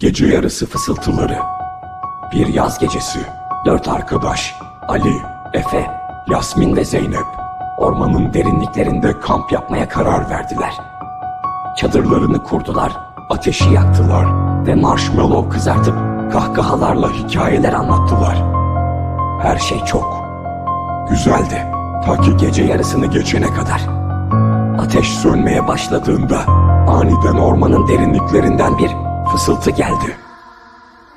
Gece yarısı fısıltıları. Bir yaz gecesi. Dört arkadaş Ali, Efe, Yasmin ve Zeynep ormanın derinliklerinde kamp yapmaya karar verdiler. Çadırlarını kurdular, ateşi yaktılar ve marshmallow kızartıp kahkahalarla hikayeler anlattılar. Her şey çok güzeldi. Ta ki gece yarısını geçene kadar. Ateş sönmeye başladığında aniden ormanın derinliklerinden bir fısıltı geldi.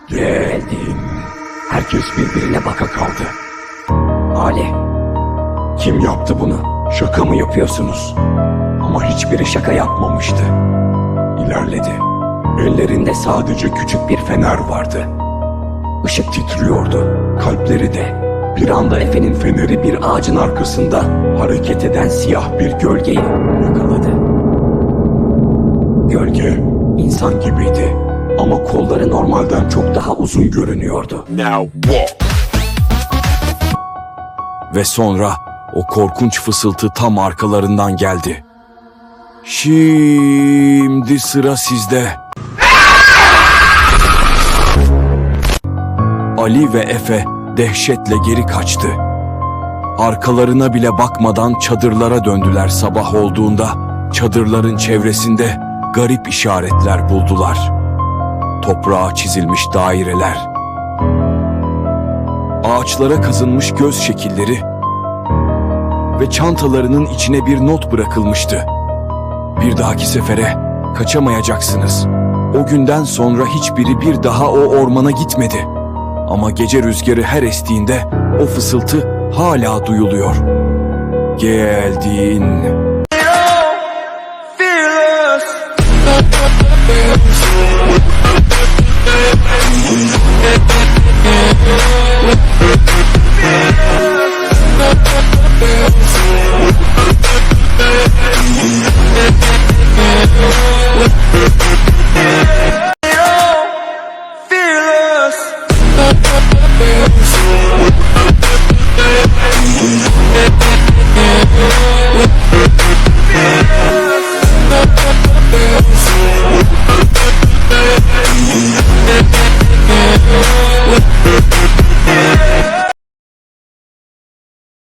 Geldin. Herkes birbirine baka kaldı. Ali, kim yaptı bunu? Şaka mı yapıyorsunuz? Ama hiçbiri şaka yapmamıştı. İlerledi. Ellerinde sadece küçük bir fener vardı. Işık titriyordu. Kalpleri de. Bir anda Efe'nin feneri bir ağacın arkasında hareket eden siyah bir gölgeyi yakaladı. Gölge insan gibiydi ama kolları normalden çok daha uzun görünüyordu. Now walk. Ve sonra o korkunç fısıltı tam arkalarından geldi. Şimdi sıra sizde. Ali ve Efe dehşetle geri kaçtı. Arkalarına bile bakmadan çadırlara döndüler sabah olduğunda. Çadırların çevresinde garip işaretler buldular. Toprağa çizilmiş daireler, ağaçlara kazınmış göz şekilleri ve çantalarının içine bir not bırakılmıştı. Bir dahaki sefere kaçamayacaksınız. O günden sonra hiçbiri bir daha o ormana gitmedi. Ama gece rüzgarı her estiğinde o fısıltı hala duyuluyor. Geldin. Fearless.